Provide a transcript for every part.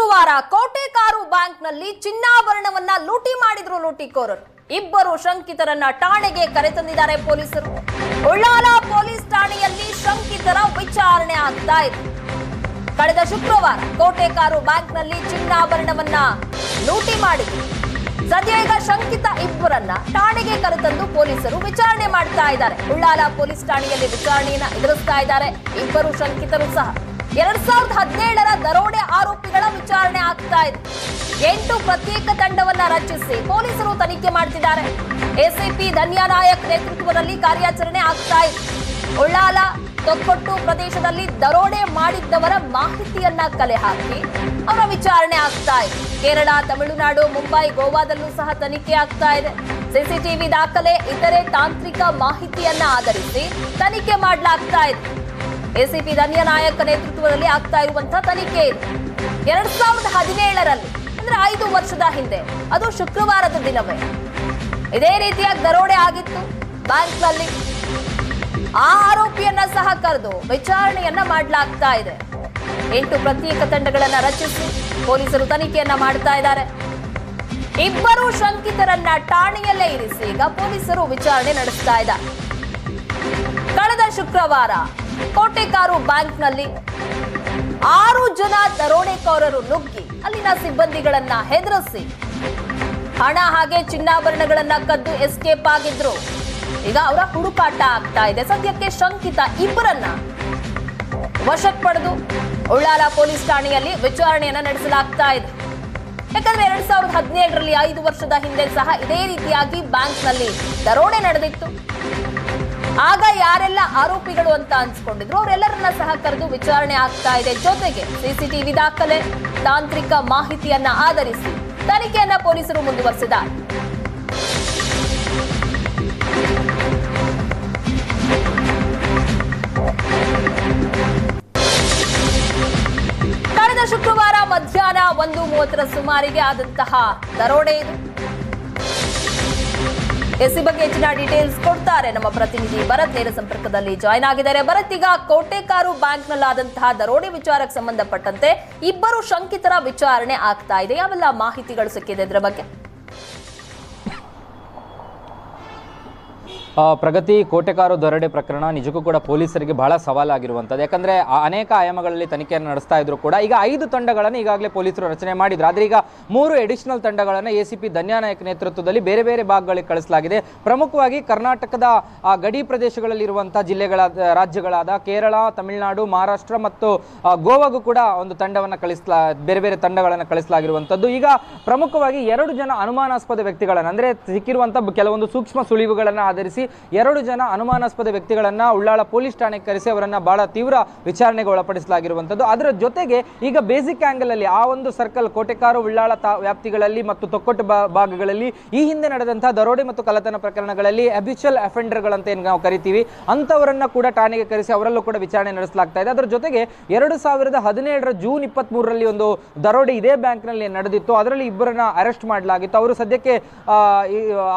ಶುಕ್ರವಾರ ಕೋಟೆಕಾರು ಬ್ಯಾಂಕ್ನಲ್ಲಿ ಚಿನ್ನಾಭರಣವನ್ನ ಲೂಟಿ ಮಾಡಿದ್ರು ಲೂಟಿಕೋರರು. ಇಬ್ಬರು ಶಂಕಿತರನ್ನ ಠಾಣೆಗೆ ಕರೆತಂದಿದ್ದಾರೆ ಪೊಲೀಸರು. ಉಳ್ಳಾಲ ಪೊಲೀಸ್ ಠಾಣೆಯಲ್ಲಿ ಶಂಕಿತರ ವಿಚಾರಣೆ ಆಗ್ತಾ ಇದೆ. ಕಳೆದ ಶುಕ್ರವಾರ ಕೋಟೆಕಾರು ಬ್ಯಾಂಕ್ನಲ್ಲಿ ಚಿನ್ನಾಭರಣವನ್ನ ಲೂಟಿ ಮಾಡಿದ್ರು. ಸದ್ಯ ಈಗ ಶಂಕಿತ ಇಬ್ಬರನ್ನ ಠಾಣೆಗೆ ಕರೆತಂದು ಪೊಲೀಸರು ವಿಚಾರಣೆ ಮಾಡ್ತಾ ಇದ್ದಾರೆ. ಉಳ್ಳಾಲ ಪೊಲೀಸ್ ಠಾಣೆಯಲ್ಲಿ ವಿಚಾರಣೆಯನ್ನ ಎದುರಿಸ್ತಾ ಇದ್ದಾರೆ. ಇಬ್ಬರು ಶಂಕಿತರು ಸಹ. ಎರಡ್ ಸಾವಿರದ ಹದಿನೇಳರ ದರೋಡೆ ಆಗ್ತಾ ಇದೆ. ಎಂಟು ಪ್ರತ್ಯೇಕ ತಂಡವನ್ನ ರಚಿಸಿ ಪೊಲೀಸರು ತನಿಖೆ ಮಾಡ್ತಿದ್ದಾರೆ. ಎಸಿಪಿ ಧನ್ಯಾ ನಾಯಕ್ ನೇತೃತ್ವದಲ್ಲಿ ಕಾರ್ಯಾಚರಣೆ ಆಗ್ತಾ ಇದೆ. ಉಳ್ಳಾಲ ತೊಕ್ಕೊಟ್ಟು ಪ್ರದೇಶದಲ್ಲಿ ದರೋಡೆ ಮಾಡಿದ್ದವರ ಮಾಹಿತಿಯನ್ನ ಕಲೆ ಹಾಕಿ ಅವರ ವಿಚಾರಣೆ ಆಗ್ತಾ ಇದೆ. ಕೇರಳ, ತಮಿಳುನಾಡು, ಮುಂಬೈ, ಗೋವಾದಲ್ಲೂ ಸಹ ತನಿಖೆ ಆಗ್ತಾ ಇದೆ. ಸಿಸಿಟಿವಿ ದಾಖಲೆ, ಇತರೆ ತಾಂತ್ರಿಕ ಮಾಹಿತಿಯನ್ನ ಆಧರಿಸಿ ತನಿಖೆ ಮಾಡಲಾಗ್ತಾ ಇದೆ. ಎಸಿಪಿ ಧನ್ಯ ನಾಯಕ್ ನೇತೃತ್ವದಲ್ಲಿ ಆಗ್ತಾ ಇರುವಂತಹ ತನಿಖೆ ಇದೆ. ಎರಡ್ ಸಾವಿರದ ಹದಿನೇಳರಲ್ಲಿ, ಅಂದ್ರೆ ಐದು ವರ್ಷದ ಹಿಂದೆ, ಅದು ಶುಕ್ರವಾರದ ದಿನವೇ. ಇದೇ ರೀತಿಯಾಗಿ ದರೋಡೆ ಆಗಿತ್ತು ಬ್ಯಾಂಕ್ನಲ್ಲಿ. ಆ ಆರೋಪಿಯನ್ನ ಸಹ ಕರೆದು ವಿಚಾರಣೆಯನ್ನ ಮಾಡಲಾಗ್ತಾ ಇದೆ. ಎಂಟು ಪ್ರತ್ಯೇಕ ತಂಡಗಳನ್ನ ರಚಿಸಿ ಪೊಲೀಸರು ತನಿಖೆಯನ್ನ ಮಾಡ್ತಾ ಇದ್ದಾರೆ. ಇಬ್ಬರು ಶಂಕಿತರನ್ನ ಠಾಣೆಯಲ್ಲೇ ಇರಿಸಿ ಈಗ ಪೊಲೀಸರು ವಿಚಾರಣೆ ನಡೆಸ್ತಾ ಇದ್ದಾರೆ. ಕಳೆದ ಶುಕ್ರವಾರ ಕೋಟೆಕಾರು ಬ್ಯಾಂಕ್ನಲ್ಲಿ ಆರು ಜನ ದರೋಡೆಕೋರರು ನುಗ್ಗಿ ಅಲ್ಲಿನ ಸಿಬ್ಬಂದಿಗಳನ್ನ ಹೆದರಿಸಿ ಹಣ ಹಾಗೆ ಚಿನ್ನಾಭರಣಗಳನ್ನ ಕದ್ದು ಎಸ್ಕೇಪ್ ಆಗಿದ್ರು. ಈಗ ಅವರ ಹುಡುಕಾಟ ಆಗ್ತಾ ಇದೆ. ಸದ್ಯಕ್ಕೆ ಶಂಕಿತ ಇಬ್ಬರನ್ನ ವಶಕ್ಕೆ ಪಡೆದು ಉಳ್ಳಾಲ ಪೊಲೀಸ್ ಠಾಣೆಯಲ್ಲಿ ವಿಚಾರಣೆಯನ್ನ ನಡೆಸಲಾಗ್ತಾ ಇದೆ. ಯಾಕಂದ್ರೆ ಎರಡ್ ಸಾವಿರದ ಹದಿನೇಳರಲ್ಲಿ ಐದು ವರ್ಷದ ಹಿಂದೆ ಸಹ ಇದೇ ರೀತಿಯಾಗಿ ಬ್ಯಾಂಕ್ನಲ್ಲಿ ದರೋಡೆ ನಡೆದಿತ್ತು. ಆಗ ಯಾರೆಲ್ಲ ಆರೋಪಿಗಳು ಅಂತ ಅನ್ಸ್ಕೊಂಡಿದ್ರು, ಅವರೆಲ್ಲರನ್ನ ಸಹ ಕರೆದು ವಿಚಾರಣೆ ಆಗ್ತಾ ಇದೆ. ಜೊತೆಗೆ ಸಿಸಿಟಿವಿ ದಾಖಲೆ, ತಾಂತ್ರಿಕ ಮಾಹಿತಿಯನ್ನ ಆಧರಿಸಿ ತನಿಖೆಯನ್ನ ಪೊಲೀಸರು ಮುಂದುವರೆಸಿದ್ದಾರೆ. ಕಳೆದ ಶುಕ್ರವಾರ ಮಧ್ಯಾಹ್ನ ಒಂದು ಮೂವತ್ತರ ಸುಮಾರಿಗೆ ಆದಂತಹ ದರೋಡೆ ಇದು. ಎಸ್ ಬಗ್ಗೆ ಹೆಚ್ಚಿನ ಡೀಟೇಲ್ಸ್ ಕೊಡ್ತಾರೆ. ನಮ್ಮ ಪ್ರತಿನಿಧಿ ಭರತ್ ನೇರ ಸಂಪರ್ಕದಲ್ಲಿ ಜಾಯ್ನ್ ಆಗಿದ್ದಾರೆ. ಭರತ್, ಈಗ ಕೋಟೆಕಾರು ಬ್ಯಾಂಕ್ನಲ್ಲಾದಂತಹ ದರೋಡೆ ವಿಚಾರಕ್ಕೆ ಸಂಬಂಧಪಟ್ಟಂತೆ ಇಬ್ಬರು ಶಂಕಿತರ ವಿಚಾರಣೆ ಆಗ್ತಾ ಇದೆ. ಯಾವೆಲ್ಲ ಮಾಹಿತಿಗಳು ಸಿಕ್ಕಿದೆ ಇದರ ಬಗ್ಗೆ? ಪ್ರಗತಿ ಕೋಟೆಕಾರು ದೊರಡೆ ಪ್ರಕರಣ ನಿಜಕ್ಕೂ ಕೂಡ ಪೊಲೀಸರಿಗೆ ಬಹಳ ಸವಾಲಾಗಿರುವಂಥದ್ದು. ಯಾಕಂದ್ರೆ ಅನೇಕ ಆಯಾಮಗಳಲ್ಲಿ ತನಿಖೆಯನ್ನು ನಡೆಸ್ತಾ ಇದ್ರು ಕೂಡ ಈಗ ಐದು ತಂಡಗಳನ್ನು ಈಗಾಗಲೇ ಪೊಲೀಸರು ರಚನೆ ಮಾಡಿದ್ರು. ಆದರೆ ಈಗ ಮೂರು ಎಡಿಷನಲ್ ತಂಡಗಳನ್ನು ಎ ಸಿ ಪಿ ನೇತೃತ್ವದಲ್ಲಿ ಬೇರೆ ಬೇರೆ ಭಾಗಗಳಿಗೆ ಕಳಿಸಲಾಗಿದೆ. ಪ್ರಮುಖವಾಗಿ ಕರ್ನಾಟಕದ ಗಡಿ ಪ್ರದೇಶಗಳಲ್ಲಿರುವಂಥ ಜಿಲ್ಲೆಗಳ ರಾಜ್ಯಗಳಾದ ಕೇರಳ, ತಮಿಳುನಾಡು, ಮಹಾರಾಷ್ಟ್ರ ಮತ್ತು ಗೋವಾಗೂ ಕೂಡ ಒಂದು ತಂಡವನ್ನು ಕಳಿಸ್ಲಾ, ಬೇರೆ ಬೇರೆ ತಂಡಗಳನ್ನು ಕಳಿಸಲಾಗಿರುವಂಥದ್ದು. ಈಗ ಪ್ರಮುಖವಾಗಿ ಎರಡು ಜನ ಅನುಮಾನಾಸ್ಪದ ವ್ಯಕ್ತಿಗಳನ್ನು, ಅಂದರೆ ಸಿಕ್ಕಿರುವಂಥ ಕೆಲವೊಂದು ಸೂಕ್ಷ್ಮ ಸುಳಿವುಗಳನ್ನು ಆಧರಿಸಿ ಎರಡು ಜನ ಅನುಮಾನಾಸ್ಪದ ವ್ಯಕ್ತಿಗಳನ್ನ ಉಳ್ಳಾಳ ಪೊಲೀಸ್ ಠಾಣೆಗೆ ಕರೆಸಿ ಅವರನ್ನ ಬಹಳ ತೀವ್ರ ವಿಚಾರಣೆಗೆ ಒಳಪಡಿಸಲಾಗಿರುವಂಥದ್ದು ಅದರ ಜೊತೆಗೆ ಈಗ ಬೇಸಿಕ್ ಆಂಗಲ್ ಅಲ್ಲಿ ಆ ಒಂದು ಸರ್ಕಲ್ ಕೋಟೆಕಾರು ಉಳ್ಳಾಳ ವ್ಯಾಪ್ತಿಗಳಲ್ಲಿ ಮತ್ತು ತೊಕ್ಕೊಟ್ಟು ಭಾಗಗಳಲ್ಲಿ ಈ ಹಿಂದೆ ನಡೆದಂತಹ ದರೋಡೆ ಮತ್ತು ಕಳ್ಳತನ ಪ್ರಕರಣಗಳಲ್ಲಿ ಅಬ್ಯೂಚುವಲ್ ಅಫೆಂಡರ್ಗಳಂತ ಏನು ನಾವು ಕರಿತೀವಿ. ಅಂತವರನ್ನ ಕೂಡ ಠಾಣೆಗೆ ಕರೆಸಿ ಅವರಲ್ಲೂ ಕೂಡ ವಿಚಾರಣೆ ನಡೆಸಲಾಗ್ತಾ ಇದೆ. ಅದರ ಜೊತೆಗೆ ಎರಡು ಸಾವಿರದ ಹದಿನೇಳರ ಜೂನ್ ಇಪ್ಪತ್ತ್ ಮೂರರಲ್ಲಿ ಒಂದು ದರೋಡೆ ಇದೇ ಬ್ಯಾಂಕ್ನಲ್ಲಿ ನಡೆದಿತ್ತು. ಅದರಲ್ಲಿ ಇಬ್ಬರನ್ನ ಅರೆಸ್ಟ್ ಮಾಡಲಾಗಿತ್ತು. ಅವರು ಸದ್ಯಕ್ಕೆ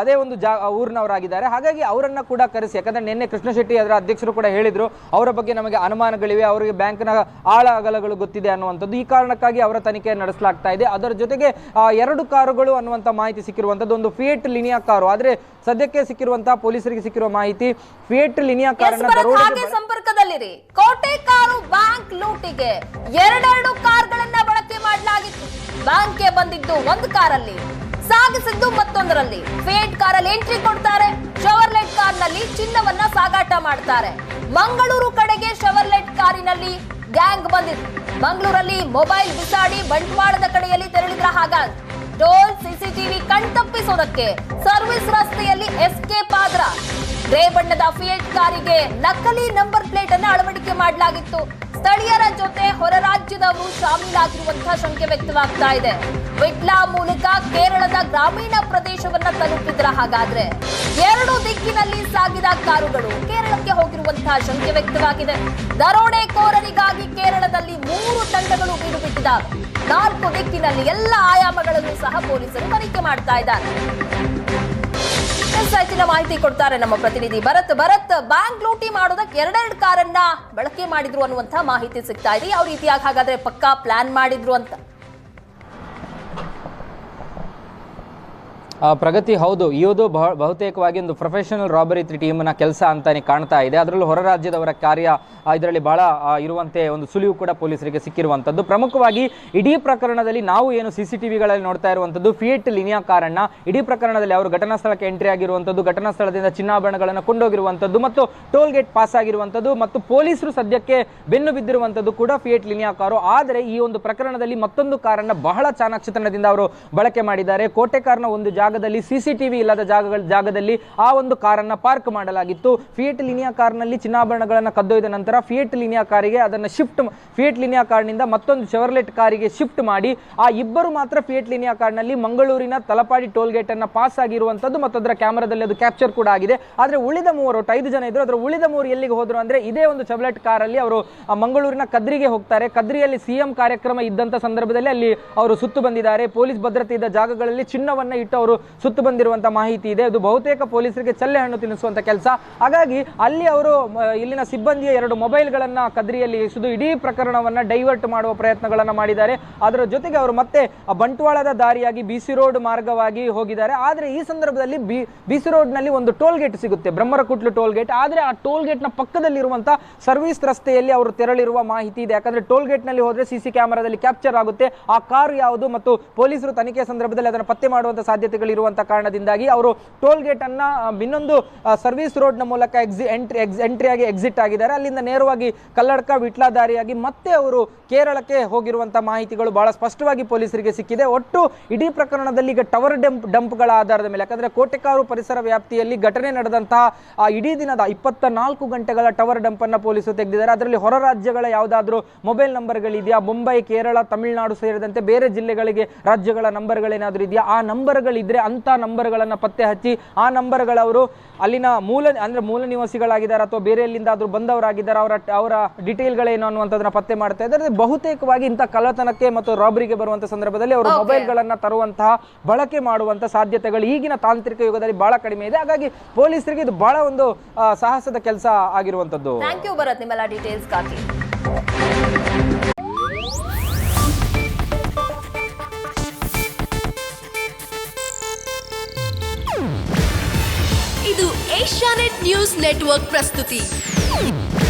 ಅದೇ ಒಂದು ಜಾ, ಊರಿನವರಾಗಿದ್ದಾರೆ. ಹಾಗಾಗಿ ಅವರನ್ನ ಕೂಡ ಕರೆಸಿ. ಯಾಕಂದರೆ ನಿನ್ನೆ ಕೃಷ್ಣ ಶೆಟ್ಟಿ ಅದರ ಅಧ್ಯಕ್ಷರು ಕೂಡ ಹೇಳಿದರು ಅವರ ಬಗ್ಗೆ ನಮಗೆ ಅನುಮಾನಗಳಿವೆ ಅವರಿಗೆ ಬ್ಯಾಂಕ್ನ ಆಳ ಅಗಲಗಳು ಗೊತ್ತಿದೆ ಅನ್ನುವಂಥದ್ದು. ಈ ಕಾರಣಕ್ಕಾಗಿ ಅವರ ತನಿಖೆ ನಡೆಸಲಾಗ್ತಾ ಇದೆ. ಅದರ ಜೊತೆಗೆ ಎರಡು ಕಾರುಗಳು ಅನ್ನುವಂಥ ಮಾಹಿತಿ ಸಿಕ್ಕಿರುವಂಥದ್ದು. ಒಂದು ಫಿಯೇಟ್ ಲಿನಿಯಾ ಕಾರು. ಆದರೆ ಸದ್ಯಕ್ಕೆ ಸಿಕ್ಕಿರುವಂತಹ ಪೊಲೀಸರಿಗೆ ಸಿಕ್ಕಿರುವ ಮಾಹಿತಿ ಫಿಯೇಟ್ ಲಿನಿಯಾ ಕಾರನ್ನ ಕೋಟೆ ಕಾರು ಸಂಪರ್ಕದಲ್ಲಿರಿ ಬ್ಯಾಂಕ್ ಲೂಟಿಗೆ ಎರಡೆರಡು ಕಾರ್ಗಳನ್ನ ಬಳಕೆ ಮಾಡಲಾಗಿತ್ತು. ಬ್ಯಾಂಕ್ಗೆ ಬಂದಿದ್ದು ಒಂದು ಕಾರಲ್ಲಿ ಸಾಗಿಸಿದ್ದು ಮತ್ತೊಂದರಲ್ಲಿ. ಫೇಟ್ ಕಾರಲ್ಲಿ ಎಂಟ್ರಿ ಕೊಡ್ತಾರೆ. ಶವರ್ಲೆಟ್ ಕಾರ್ನಲ್ಲಿ ಚಿನ್ನವನ್ನ ಸಾಗಾಟ ಮಾಡ್ತಾರೆ. ಮಂಗಳೂರು ಕಡೆಗೆ ಶವರ್ಲೆಟ್ ಕಾರಿನಲ್ಲಿ ಗ್ಯಾಂಗ್ ಬಂದಿತ್ತು ಮಂಗಳೂರಲ್ಲಿ ಮೊಬೈಲ್ ಬಿಸಾಡಿ ಬಂಟ್ವಾಳದ ಕಡೆಯಲ್ಲಿ ತೆರಳಿದ್ರ ಹಾಗಾದ್ರೆ ಟೋಲ್ ಸಿಸಿಟಿವಿ ಕಣ್ತಪ್ಪಿಸೋದಕ್ಕೆ ಸರ್ವಿಸ್ ರಸ್ತೆಯಲ್ಲಿ ಎಸ್ಕೇಪ್ ಆದ್ರ. ಗ್ರೇ ಬಣ್ಣದ ಫಿಯೆಟ್ ಕಾರಿಗೆ ನಕಲಿ ನಂಬರ್ ಪ್ಲೇಟ್ ಅನ್ನು ಅಳವಡಿಕೆ ಮಾಡಲಾಗಿತ್ತು. ಸ್ಥಳೀಯರ ಜೊತೆ ಹೊರ ರಾಜ್ಯದವರು ಶಾಮೀಲಾಗಿರುವಂತಹ ಶಂಕೆ ವ್ಯಕ್ತವಾಗ್ತಾ ಇದೆ. ವಿಟ್ಲಾ ಮೂಲಕ ಕೇರಳದ ಗ್ರಾಮೀಣ ಪ್ರದೇಶವನ್ನ ತಲುಪಿದ್ರ ಹಾಗಾದ್ರೆ? ಎರಡು ದಿಕ್ಕಿನಲ್ಲಿ ಸಾಗಿದ ಕಾರುಗಳು ಕೇರಳಕ್ಕೆ ಹೋಗಿರುವಂತಹ ಶಂಕೆ ವ್ಯಕ್ತವಾಗಿದೆ. ದರೋಡೆಕೋರರಿಗಾಗಿ ಕೇರಳದಲ್ಲಿ ಮೂರು ತಂಡಗಳು ಬೀಡು ಬಿಟ್ಟಿದ್ದಾವೆ ನಾಲ್ಕು ದಿಕ್ಕಿನಲ್ಲಿ ಎಲ್ಲ ಆಯಾಮಗಳನ್ನು ಸಹ ಪೊಲೀಸರು ತನಿಖೆ ಮಾಡ್ತಾ ಇದ್ದಾರೆ. ಹೆಚ್ಚಿನ ಮಾಹಿತಿ ಕೊಡ್ತಾರೆ ನಮ್ಮ ಪ್ರತಿನಿಧಿ ಭರತ್. ಭರತ್, ಬ್ಯಾಂಕ್ ಲೂಟಿ ಮಾಡೋದಕ್ಕೆ ಎರಡೆರಡು ಕಾರನ್ನ ಬಳಕೆ ಮಾಡಿದ್ರು ಅನ್ನುವಂತ ಮಾಹಿತಿ ಸಿಗ್ತಾ ಇದೆ. ಯಾವ ರೀತಿಯಾಗಿ ಹಾಗಾದ್ರೆ ಪಕ್ಕಾ ಪ್ಲಾನ್ ಮಾಡಿದ್ರು ಅಂತ? ಪ್ರಗತಿ ಹೌದು. ಇದು ಬಹ- ಬಹುತೇಕವಾಗಿ ಒಂದು ಪ್ರೊಫೆಷನಲ್ ರಾಬರಿ ಟೀಮ್ನ ಕೆಲಸ ಅಂತಾನೆ ಕಾಣ್ತಾ ಇದೆ. ಅದರಲ್ಲೂ ಹೊರ ರಾಜ್ಯದವರ ಕಾರ್ಯ ಇದರಲ್ಲಿ ಬಹಳ ಇರುವಂತೆ ಒಂದು ಸುಳಿವು ಕೂಡ ಪೊಲೀಸರಿಗೆ ಸಿಕ್ಕಿರುವಂತದ್ದು. ಪ್ರಮುಖವಾಗಿ ಇಡೀ ಪ್ರಕರಣದಲ್ಲಿ ನಾವು ಏನು ಸಿ ಸಿ ಟಿವಿಗಳಲ್ಲಿ ನೋಡ್ತಾ ಇರುವಂಥದ್ದು ಫಿಯೇಟ್ ಲಿನಿಯಾ ಕಾರನ್ನ ಇಡೀ ಪ್ರಕರಣದಲ್ಲಿ ಅವರು ಘಟನಾ ಸ್ಥಳಕ್ಕೆ ಎಂಟ್ರಿ ಆಗಿರುವಂಥದ್ದು ಘಟನಾ ಸ್ಥಳದಿಂದ ಚಿನ್ನಾಭರಣಗಳನ್ನು ಕೊಂಡೋಗಿರುವಂತದ್ದು ಮತ್ತು ಟೋಲ್ ಗೇಟ್ ಪಾಸ್ ಆಗಿರುವಂಥದ್ದು ಮತ್ತು ಪೊಲೀಸರು ಸದ್ಯಕ್ಕೆ ಬೆನ್ನು ಬಿದ್ದಿರುವಂತದ್ದು ಕೂಡ ಫಿಯೇಟ್ ಲಿನಿಯಾ ಕಾರು. ಆದರೆ ಈ ಒಂದು ಪ್ರಕರಣದಲ್ಲಿ ಮತ್ತೊಂದು ಕಾರನ್ನ ಬಹಳ ಚಾಣಾಕ್ಷತನದಿಂದ ಅವರು ಬಳಕೆ ಮಾಡಿದ್ದಾರೆ. ಕೋಟೆ ಕಾರ್ನ ಒಂದು ಜಾಗದಲ್ಲಿ ಸಿಸಿಟಿವಿ ಇಲ್ಲದ ಜಾಗಗಳ, ಜಾಗದಲ್ಲಿ ಆ ಒಂದು ಕಾರನ್ನ ಪಾರ್ಕ್ ಮಾಡಲಾಗಿತ್ತು. ಫಿಯೇಟ್ ಲಿನಿಯಾ ಕಾರ್ನಲ್ಲಿ ಚಿನ್ನಾಭರಣಗಳನ್ನು ಕದ್ದೊಯ್ದ ನಂತರ ಫಿಯೇಟ್ ಲಿನಿಯಾ ಕಾರಿಗೆ ಅದನ್ನು ಶಿಫ್ಟ್ ಫಿಯೇಟ್ ಲಿನಿಯಾ ಕಾರ್ನಿಂದ ಮತ್ತೊಂದು ಶೆವರ್ಲೆಟ್ ಕಾರಿಗೆ ಶಿಫ್ಟ್ ಮಾಡಿ, ಆ ಇಬ್ಬರು ಮಾತ್ರ ಫಿಯೇಟ್ ಲಿನಿಯಾ ಕಾರ್ಡ್ನಲ್ಲಿ ಮಂಗಳೂರಿನ ತಲಪಾಡಿ ಟೋಲ್ ಗೇಟ್ ಅನ್ನ ಪಾಸ್ ಆಗಿರುವಂಥದ್ದು ಮತ್ತು ಅದರ ಕ್ಯಾಮರಾದಲ್ಲಿ ಅದು ಕ್ಯಾಪ್ಚರ್ ಕೂಡ ಆಗಿದೆ. ಆದರೆ ಉಳಿದ ಮೂವರು ಐದು ಜನ ಇದ್ರು ಅದರ ಉಳಿದ ಮೂರು ಎಲ್ಲಿಗೆ ಹೋದರು ಅಂದರೆ ಇದೇ ಒಂದು ಶೆವರ್ಲೆಟ್ ಕಾರಲ್ಲಿ ಅವರು ಮಂಗಳೂರಿನ ಕದ್ರಿಗೆ ಹೋಗ್ತಾರೆ. ಕದ್ರಿಯಲ್ಲಿ ಸಿಎಂ ಕಾರ್ಯಕ್ರಮ ಇದ್ದಂಥ ಸಂದರ್ಭದಲ್ಲಿ ಅಲ್ಲಿ ಅವರು ಸುತ್ತು ಬಂದಿದ್ದಾರೆ. ಪೊಲೀಸ್ ಭದ್ರತೆ ಇದ್ದ ಜಾಗಗಳಲ್ಲಿ ಚಿನ್ನವನ್ನ ಇಟ್ಟು ಅವರು ಸುತ್ತು ಬಂದಿರುವಂಥ ಮಾಹಿತಿ ಇದೆ. ಅದು ಬಹುತೇಕ ಪೊಲೀಸರಿಗೆ ಚಲ್ಲೆ ಹಣ್ಣು ತಿನ್ನಿಸುವಂಥ ಕೆಲಸ. ಹಾಗಾಗಿ ಅಲ್ಲಿ ಅವರು ಇಲ್ಲಿನ ಸಿಬ್ಬಂದಿಯ ಎರಡು ಮೊಬೈಲ್ಗಳನ್ನ ಕದ್ರಿಯಲ್ಲಿ ಎಸೆದು ಇಡೀ ಪ್ರಕರಣವನ್ನ ಡೈವರ್ಟ್ ಮಾಡುವ ಪ್ರಯತ್ನಗಳನ್ನ ಮಾಡಿದ್ದಾರೆ. ಅದರ ಜೊತೆಗೆ ಅವರು ಮತ್ತೆ ಬಂಟ್ವಾಳದ ದಾರಿಯಾಗಿ ಬಿಸಿ ರೋಡ್ ಮಾರ್ಗವಾಗಿ ಹೋಗಿದ್ದಾರೆ. ಆದರೆ ಈ ಸಂದರ್ಭದಲ್ಲಿ ಬಿ ಬಿಸಿ ರೋಡ್ನಲ್ಲಿ ಒಂದು ಟೋಲ್ ಗೇಟ್ ಸಿಗುತ್ತೆ, ಬ್ರಹ್ಮರಕುಟ್ಲು ಟೋಲ್ ಗೇಟ್ ಆದರೆ ಆ ಟೋಲ್ ಗೇಟ್ನ ಪಕ್ಕದಲ್ಲಿರುವಂತ ಸರ್ವಿಸ್ ರಸ್ತೆಯಲ್ಲಿ ಅವರು ತೆರಳಿರುವ ಮಾಹಿತಿ ಇದೆ. ಯಾಕಂದ್ರೆ ಟೋಲ್ ಗೇಟ್ನಲ್ಲಿ ಹೋದ್ರೆ ಸಿಸಿ ಕ್ಯಾಮೆರಾದಲ್ಲಿ ಕ್ಯಾಪ್ಚರ್ ಆಗುತ್ತೆ. ಆ ಕಾರು ಯಾವುದು ಮತ್ತು ಪೊಲೀಸರು ತನಿಖೆ ಸಂದರ್ಭದಲ್ಲಿ ಅದನ್ನು ಪತ್ತೆ ಮಾಡುವಂತ ಸಾಧ್ಯತೆಗಳು ಇರುವಂತ ಕಾರಣದಿಂದಾಗಿ ಅವರು ಟೋಲ್ ಗೇಟ್ ಅನ್ನ ಇನ್ನೊಂದು ಸರ್ವಿಸ್ ರೋಡ್ನ ಮೂಲಕ ಎಕ್ಸಿ ಎಂಟ್ರಿ ಎಂಟ್ರಿ ಆಗಿ ಎಕ್ಸಿಟ್ ಆಗಿದ್ದಾರೆ. ಅಲ್ಲಿಂದ ನೇರವಾಗಿ ಕಲ್ಲಡ್ಕ ವಿಟ್ಲ ದಾರಿಯಾಗಿ ಮತ್ತೆ ಅವರು ಕೇರಳಕ್ಕೆ ಹೋಗಿರುವಂತ ಮಾಹಿತಿಗಳು ಬಹಳ ಸ್ಪಷ್ಟವಾಗಿ ಪೊಲೀಸರಿಗೆ ಸಿಕ್ಕಿದೆ. ಒಟ್ಟು ಇಡೀ ಪ್ರಕರಣದಲ್ಲಿ ಈಗ ಟವರ್ ಡಂಪ್ ಡಂಪ್ಗಳ ಆಧಾರದ ಮೇಲೆ, ಯಾಕಂದ್ರೆ ಕೋಟೆಕಾರು ಪರಿಸರ ವ್ಯಾಪ್ತಿಯಲ್ಲಿ ಘಟನೆ ನಡೆದಂತಹ ಆ, ಇಡೀ ದಿನದ ಇಪ್ಪತ್ತ ನಾಲ್ಕು ಗಂಟೆಗಳ ಟವರ್ ಡಂಪ್ ಅನ್ನ ಪೊಲೀಸರು ತೆಗೆದಿದ್ದಾರೆ. ಅದರಲ್ಲಿ ಹೊರ ರಾಜ್ಯಗಳ ಯಾವುದಾದ್ರೂ ಮೊಬೈಲ್ ನಂಬರ್ಗಳಿದೆಯಾ? ಮುಂಬೈ, ಕೇರಳ, ತಮಿಳುನಾಡು ಸೇರಿದಂತೆ ಬೇರೆ ಜಿಲ್ಲೆಗಳಿಗೆ ರಾಜ್ಯಗಳ ನಂಬರ್ಗಳೇನಾದ್ರೂ ಇದೆಯಾ? ಆ ನಂಬರ್ಗಳಿದ್ರೆ ಅಂತ ನಂಬರ್ಗಳನ್ನು ಪತ್ತೆ ಹಚ್ಚಿ, ಆ ನಂಬರ್ಗಳವರು ಅಲ್ಲಿನ ಮೂಲ, ಅಂದ್ರೆ ಮೂಲ ನಿವಾಸಿಗಳಾಗಿದ್ದಾರೆ ಅಥವಾ ಬೇರೆ ಎಲ್ಲಿಂದಾದ್ರೂ ಬಂದವರಾಗಿದ್ದಾರೆ, ಅವರ ಅವರ ಡೀಟೇಲ್ಗಳೇನು ಅನ್ನುವಂಥದ್ದನ್ನ ಪತ್ತೆ ಮಾಡ್ತಾ ಇದ್ದಾರೆ. ಬಹುತೇಕವಾಗಿ ಇಂಥ ಕಳ್ಳತನಕ್ಕೆ ಮತ್ತು ರಾಬರಿಗೆ ಬರುವಂತ ಸಂದರ್ಭದಲ್ಲಿ ಅವರು ಮೊಬೈಲ್ ಮೊಬೈಲ್ಗಳನ್ನ ತರುವಂತಹ ಬಳಕೆ ಮಾಡುವಂತ ಸಾಧ್ಯತೆಗಳು ಈಗಿನ ತಾಂತ್ರಿಕ ಯುಗದಲ್ಲಿ ಬಹಳ ಕಡಿಮೆ ಇದೆ. ಹಾಗಾಗಿ ಪೊಲೀಸರಿಗೆ ಇದು ಬಹಳ ಒಂದು ಸಾಹಸದ ಕೆಲಸ ಆಗಿರುವಂತದ್ದು ಥ್ಯಾಂಕ್ ಯು ಭರತ್. ನಿಮ್ಮೆಲ್ಲ ಡೀಟೇಲ್ಸ್ಗಾಗಿ ಇದು ಏಷ್ಯಾನೆಟ್ ನ್ಯೂಸ್ ನೆಟ್ವರ್ಕ್ ಪ್ರಸ್ತುತಿ.